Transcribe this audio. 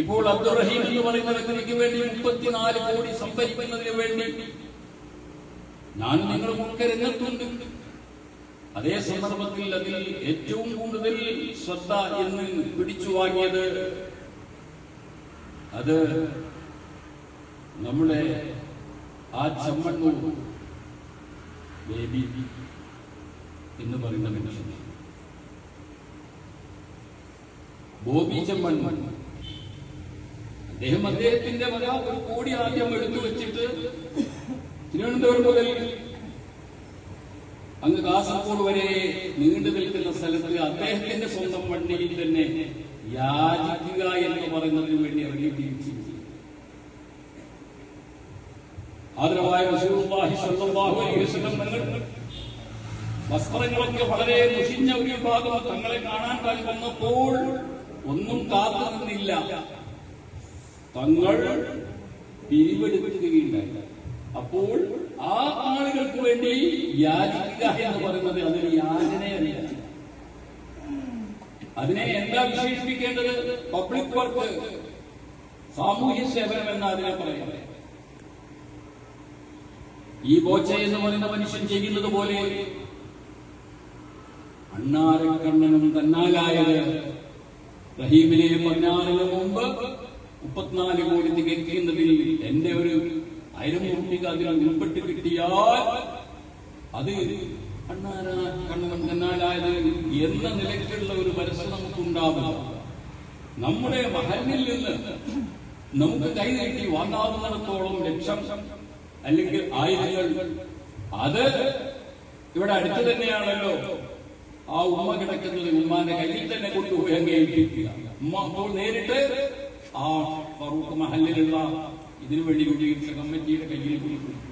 ഇപ്പോൾ അബ്ദുറഹീം എന്ന് പറയുന്ന വ്യക്തിക്ക് വേണ്ടി മുപ്പത്തിനാല് കോടി സംഭരിക്കുന്നതിന് വേണ്ടി ഞാൻ നിങ്ങളുമൊക്കെ രംഗത്തുണ്ട്. അതേ സന്ദർഭത്തിൽ അതിൽ ഏറ്റവും കൂടുതൽ ശ്രദ്ധ എന്ന് പിടിച്ചു വാങ്ങിയത് അത് നമ്മുടെ ആ ചമ്മണ്ണൂർ ബേബി എന്ന് പറയുന്ന മനുഷ്യൻ ബോബി ചെമ്മണ്ണൂർ. അദ്ദേഹം അദ്ദേഹത്തിന്റെ വക ഒരു കോടി ആദ്യം എടുത്തു വെച്ചിട്ട് തിരുവനന്തപുരം മുതൽ അങ്ങ് കാസർഗോഡ് വരെ നീണ്ടു നിൽക്കുന്ന സ്ഥലത്ത് അദ്ദേഹത്തിന്റെ സ്വന്തം വണ്ടിയിൽ തന്നെ യാചിക്കുക എന്ന് പറയുന്നതിന് വേണ്ടി ഇറങ്ങിയിരിക്കുകയും ചെയ്തു ആദരവായ വസ്ത്രങ്ങളൊക്കെ വളരെ ദുഷിഞ്ഞ ഒരു വിഭാഗം തങ്ങളെ കാണാൻ കഴിഞ്ഞപ്പോൾ ഒന്നും കാത്തു നിന്നില്ല. തങ്ങൾ പിരിവെടുക്കുകയുണ്ടായി അപ്പോൾ ആ ആളുകൾക്ക് വേണ്ടി യാചിക്കുക എന്ന് പറയുന്നത് അതൊരു യാചനയല്ല. അതിനെ എന്താ വിശേഷിപ്പിക്കേണ്ടത്? പബ്ലിക് വർക്ക് സാമൂഹ്യ സേവനം എന്ന് അതിനെ പറയാം. ഈ ബോച്ച എന്ന് പറയുന്ന മനുഷ്യൻ ചെയ്യുന്നത് പോലെ അണ്ണാരക്കണ്ണനും തന്നാലായത് റഹീമിനെയും പതിനാറിന് മുമ്പ് മുപ്പത്തിനാല് കോടി തികയ്ക്കുന്നതിൽ എന്റെ ഒരു ആയിരം ഉറുപ്പിക അതിൽ ഉൾപ്പെട്ട് കിട്ടിയാൽ അത് തന്നാലായത് എന്ന നിലയ്ക്കുള്ള ഒരു മനസ്സ് നമുക്കുണ്ടാവില്ല. നമ്മുടെ മഹലിൽ നിന്ന് നമുക്ക് കൈ നീട്ടി വാങ്ങാവുന്നിടത്തോളം ലക്ഷം അല്ലെങ്കിൽ ആയിരങ്ങൾ. അത് ഇവിടെ അടുത്ത് തന്നെയാണല്ലോ. ആ ഉമ്മ കിടക്കുന്നത് ഉമ്മാന്റെ കയ്യിൽ തന്നെ കൊണ്ടുപോയി ഉപയോഗം ഏൽപ്പിക്കുക. ഉമ്മ അപ്പോൾ നേരിട്ട് ആ ഫറൂഖ് മഹലിലുള്ള ഇതിനു വേണ്ടി കമ്മിറ്റിയുടെ കയ്യിൽ കൊടുക്കും.